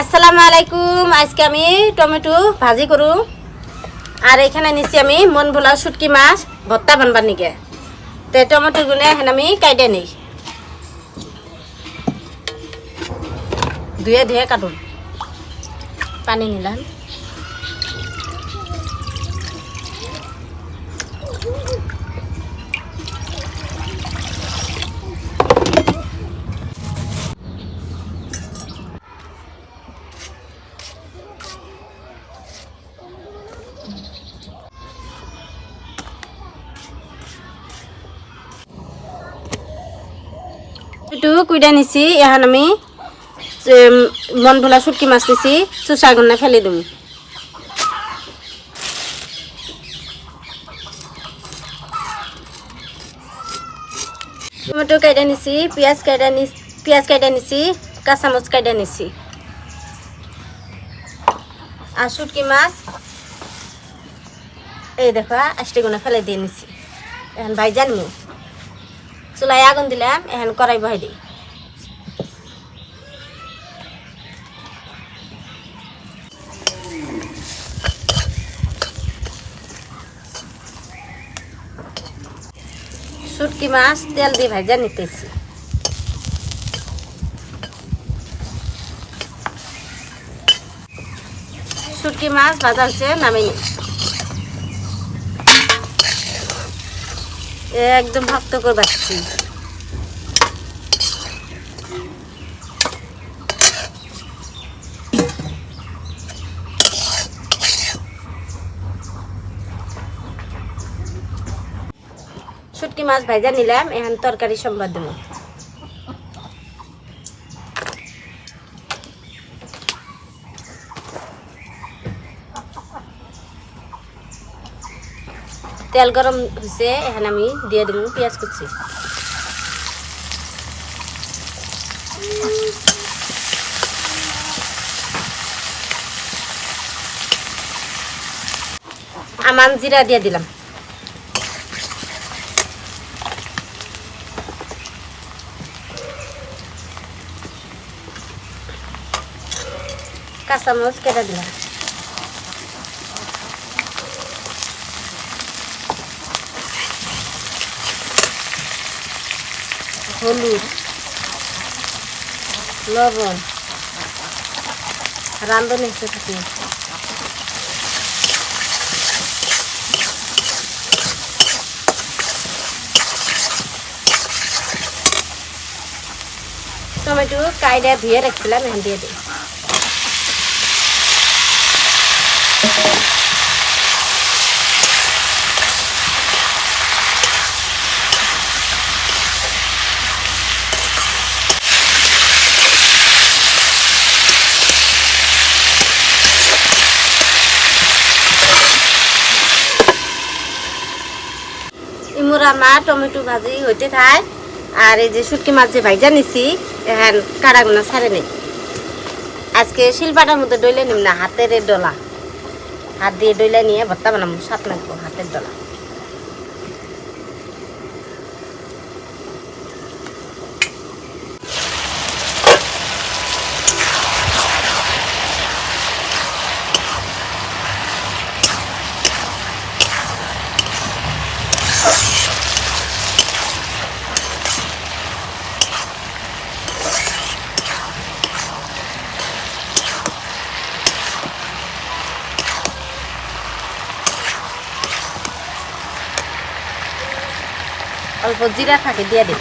আসসালামু আলাইকুম। আজকে আমি টমেটো ভাজি করু। আর এখানে নিছি আমি মন ভোলা শুটকি মাছ, ভত্তা বানবার নিকে। তে টমেটো গুনে এখানে আমি কাইটে নিই। ধুয়ে ধুয়ে কাটুন। পানি নিলাম। একটু কুইডা নিছি এখন আমি মন ভোলা শুটকি মাছ নিছি চুষা গুন্না ফেলে দিম। টমেটো কাইটা নিছি, পিঁয়াজ কাইটা নি, পিঁয়াজ কাইটা নিছি কাঁচামচ কাইটা নিছি। আর শুটকি মাছ, এই দেখো, আষ্টে গুণা ফেলে দিয়ে নিছি। এখন ভাই জানব চুলাই আগুন দিলাম, এখন কড়াই বহাই দিই শুটকি মাছ তেল দিয়ে ভাজা নিতেছি। শুটকি মাছ ভাজা হচ্ছে নামে নি একদম ভক্ত করে বাচ্ছি শুটকি মাছ ভাইজা নিলাম এখন তরকারি সম্বাদ দেবো। তেল গরম হয়েছে এখন আমি দিয়ে দেবো পেঁয়াজ কুচি। আমান জিরা দিয়ে দিলাম। কাঁচামরিচ কেটে দিলাম। হলুদ লবণ রান্ধন এসে থাকি। টমেটো কাইডা ধুয়ে রাখছিলাম দিয়ে ইমুরা মা টমেটো ভাজি হইতে থায় আর এই যে শুটকি মাছ যে ভাইজা নিছি হ্যাঁ কাড়াগুনা ছাড়ে নেই। আজকে শিলপাটার মধ্যে ডইলে নিম না, হাতের ডলা। হাত দিয়ে ডইলে নিয়ে ভর্তা বানাবো সাত লাগবো হাতের ডলা। অল্প জিরা থাকে, দিয়ে দিই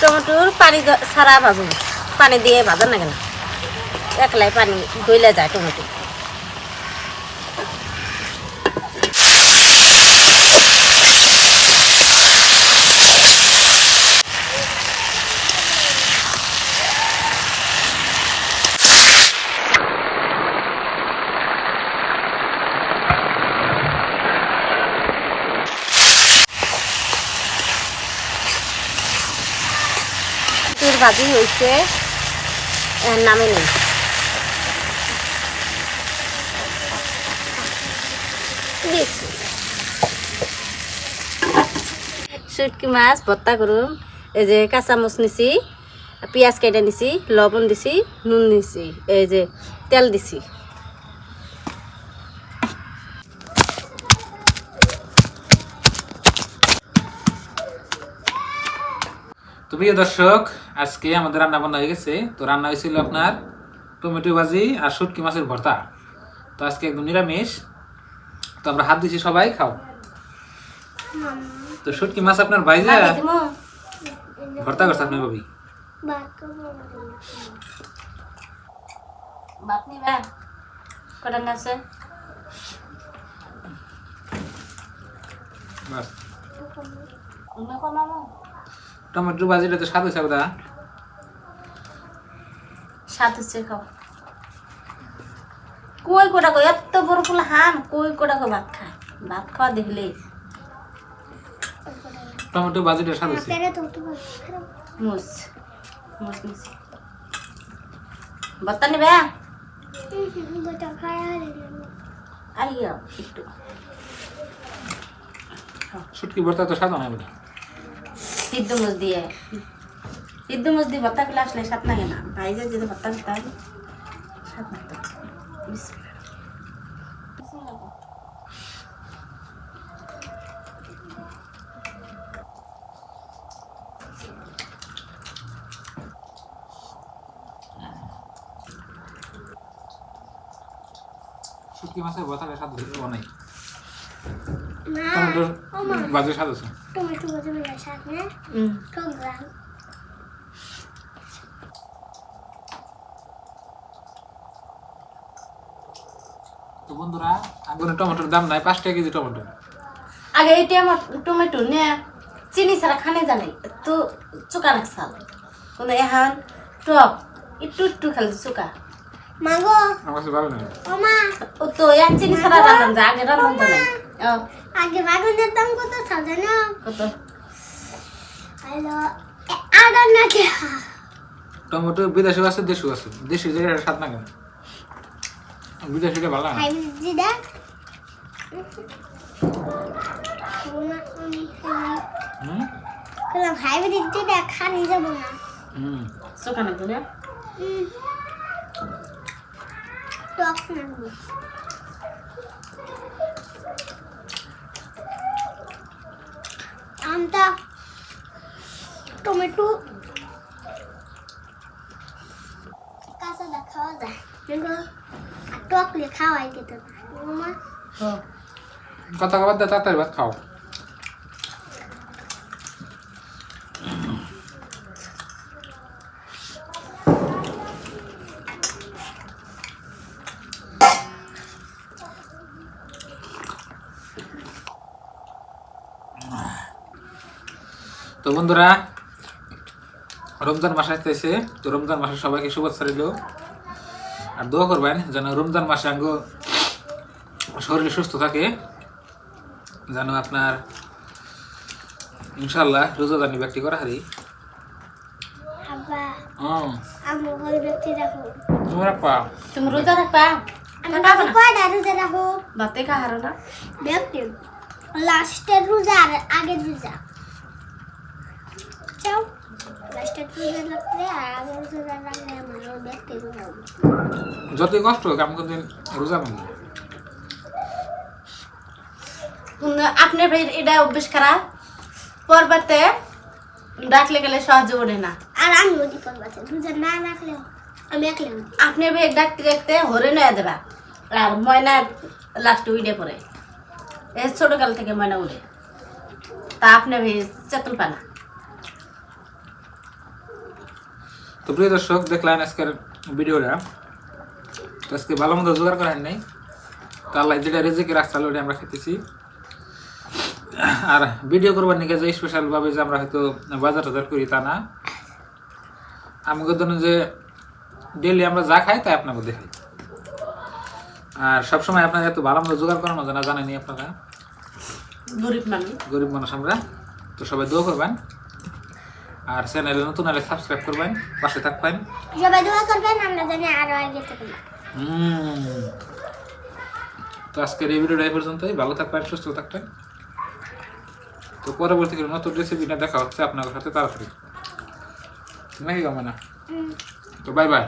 টমেটোর পানি ছাড়া ভাজুন। পানি দিয়ে ভাজান না কেন? একলাই পানি গইলে যায় টমেটো। ভাজি হয়েছে নামে নেই। শুটকি মাছ ভর্তা করুম এই যে কাঁচামচ নিছি, পেঁয়াজ কেটে নিছি, লবণ দিছি, নুন নিছি, এই যে তেল দিছি। তো প্রিয় দর্শক আজকে আমাদের রান্না বান্না হয়ে গেছে। তো রান্না হয়েছিল আপনার টমেটো ভাজি আর শুটকি মাছের ভর্তা। তো আজকে একদম নিরামিষ। তো আমরা হাত দিছি সবাই খাও। তো শুটকি মাছ আপনার ভাইজা? ভর্তা করছে আপনার ভাবি। বাস। টমেটো ভাজিটা তো স্বাদ হয়েছে ওটা সাত হচ্ছে খাও। কই কোটা কই? এত বড় ফুল হাম কই কোটা কই ভাত খায়? ভাত খাওয়া দেখলে। টমেটো ভাজিটা স্বাদ হয়েছে মুস মুস মুস। বত্তা নিবে? আইয়া একটু। শুটকি ভর্তা তো স্বাদ হয় বলে সিদ্ধ মুস দিয়ে সিদ্ধ মুস দিয়ে ভত্তা খেলে আসলে সাত লাগে না ভাইজে যদি ভত্তা হবে সাত লাগতে বিসমিল্লাহ। বিসমিল্লাহ। শুটকি মাছের ভর্তাটা স্বাদ অনেক টমেটো ভাজির স্বাদ আছে। টমেটো ভাজি মেলা শাক না। টক গ্রাম তো বন্ধুরা আগুনে টমেটোর দাম নাই পাঁচ টাকা কেজি টমেটো। আগে এটা আমার টমেটো নে চিনি ছাড়া খানে জানে তো চোকা লাগছাল কিন্তু এখন টক একটু একটু খালি চোকা মাগো। আমার ভালো লাগে। ওমা। ও তো এক চিনি ছাড়া রান্ধন যায় আগে রান্ধন তো নাই ও, আগে বাগুনের দাম কত সাজানো। কত? হ্যালো আগার না কে টমেটো বিদেশি আছে দেশি আছে। দেশি যে এটা স্বাদ না। কেন বিদেশিটা ভালো না। ওনা হুম? কলাম হাইব্রিড দেখ খানি যাব না। হুম। না তুমি হুম। টক না আমটা টমেটো কাঁচা দা খাওয়া যায় কিন্তু আর টক দিয়ে খাওয়াই দিত না মামা ও, কথা খাবার দিয়ে তাড়াতাড়ি ভাত খাও তো বন্ধুরা রমজান মাস আসতেছে তো রমজান মাসে সবাইকে শুভেচ্ছা রইল। আর দোয়া করবেন যেন রমজান মাসে আঙ্গ শরীর সুস্থ থাকে যেন আপনার ইনশাল্লাহ রোজাদানি ব্যক্তি করা হারি। তোমরা পা তুমি রোজা রাখবা? রাখো? লাস্টের রোজা আর আগের রোজা। রাখলে আর আগের রোজা রাখলে আমার হবে। যতই কষ্ট হোক রোজা আপনার ভাই এটা অভ্যেস খারাপ? পরবাতে ডাকলে গেলে সহজে ওঠে না। আর আমি ওদি করবাতে রোজা না আমি একলে ওদি আপনার ভাই ডাকতে ডাকতে হরে নয়া দেবা আর ময়না লাস্টে উইডে পড়ে। এ ছোটকাল থেকে ময়না উড়ে। তা আপনি ভাই চেতন পানা তো প্রিয় দর্শক দেখলেন আজকের ভিডিওটা। তো আজকে ভালো মতো জোগাড় করেন নাই। তো আল্লাহ যেটা রেজেকে রাখছিল ওটা আমরা খেতেছি আর ভিডিও করবার নিকে যে স্পেশালভাবে যে আমরা হয়তো বাজার টাজার করি তা না। আমাকে ধরুন যে ডেলি আমরা যা খাই তাই আপনাকে দেখাই আর সবসময় আপনার এত ভালো মতো জোগাড় করানো জানা জানেনি আপনারা। গরিব মানুষ। গরিব মানুষ আমরা। তো সবাই দোয়া করবেন। আর চ্যানেলে নতুন হলে সাবস্ক্রাইব করবেন পাশে থাকবেন। সবাই দোয়া করবেন আমরা জানি আরও আগে থাকবেন তো আজকের এই ভিডিওটা এই পর্যন্তই। ভালো থাকবেন সুস্থ থাকবেন। তো পরবর্তী নতুন রেসিপিটা দেখা হচ্ছে আপনার সাথে তাড়াতাড়ি। নাকি কামনা তো বাই বাই